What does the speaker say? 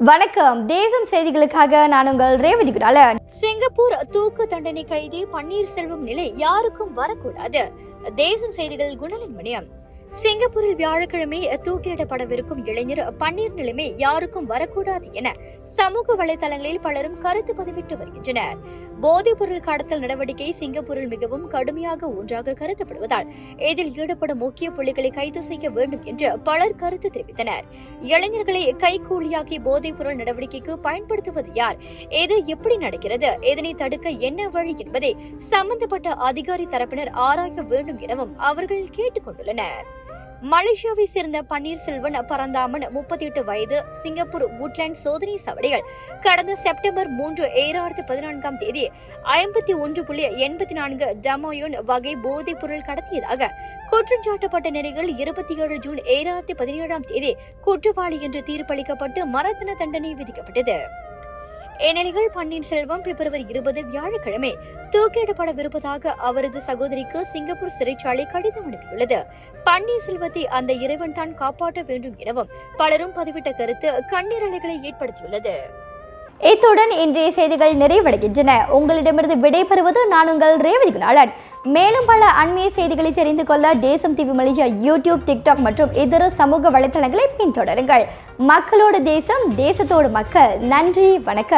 வணக்கம். தேசம் செய்திகளுக்காக நான் உங்கள் ரேவதி குடாலன் சிங்கப்பூர் தூக்கு தண்டனை கைதி பன்னீர்செல்வம் நிலை யாருக்கும் வரக்கூடாது. தேசம் செய்திகள் குணலின் மணியம். சிங்கப்பூரில் வியாழக்கிழமை தூக்கிலிடப்படவிருக்கும் இளைஞர் பன்னீர் நிலைமை யாருக்கும் வரக்கூடாது என சமூக வலைதளங்களில் பலரும் கருத்து பதிவிட்டு வருகின்றனர். போதைப் பொருள் கடத்தல் நடவடிக்கை சிங்கப்பூரில் மிகவும் கடுமையாக ஒன்றாக கருதப்படுவதால் இதில் ஈடுபடும் முக்கிய புள்ளிகளை கைது செய்ய வேண்டும் என்று பலர் கருத்து தெரிவித்தனர். இளைஞர்களை கைகூலியாக்கி போதைப் பொருள் நடவடிக்கைக்கு பயன்படுத்துவது யார்? இது எப்படி நடக்கிறது? இதனை தடுக்க என்ன வழி என்பதை சம்பந்தப்பட்ட அதிகாரி தரப்பினர் ஆராய வேண்டும் எனவும் அவர்கள் கேட்டுக் கொண்டுள்ளனர் மலேசியாவை சேர்ந்த பன்னீர்செல்வன் பரந்தாமன் முப்பத்தி எட்டு வயது சிங்கப்பூர் வுட்லேண்ட் சோதனை சாவடிகள் கடந்த செப்டம்பர் மூன்று ஏழாயிரத்தி பதினான்காம் தேதி ஐம்பத்தி ஒன்று புள்ளி எண்பத்தி நான்கு டமோயோன் வகை போதைப் பொருள் கடத்தியதாக குற்றஞ்சாட்டப்பட்ட நிலையில் இருபத்தி ஏழு ஜூன் ஏழாயிரத்தி பதினேழாம் தேதி குற்றவாளி என்று தீர்ப்பளிக்கப்பட்டு மரத்தின தண்டனை விதிக்கப்பட்டது. இந்நிலையில் பன்னீர்செல்வம் பிப்ரவரி இருபது வியாழக்கிழமை. தூக்கிலிடப்படவிருப்பதாக அவரது சகோதரிக்கு சிங்கப்பூர் சிறைச்சாலை கடிதம் அனுப்பியுள்ளது. பன்னீர்செல்வத்தை அந்த இறைவன் தான் காப்பாற்ற வேண்டும் எனவும் பலரும் பதிவிட்ட கருத்து கண்ணீர் அலைகளை ஏற்படுத்தியுள்ளது. இத்துடன் இன்றைய செய்திகள் நிறைவடைகின்றன. உங்களிடமிருந்து விடைபெறுவது நான் உங்கள் ரேவதி குணாளன் மேலும் பல அண்மைய செய்திகளை தெரிந்து கொள்ள தேசம் டிவி மலேசியா யூடியூப் டிக்டாக் மற்றும் இதர சமூக வலைத்தளங்களை பின்தொடருங்கள். மக்களோடு தேசம் தேசத்தோடு மக்கள். நன்றி வணக்கம்.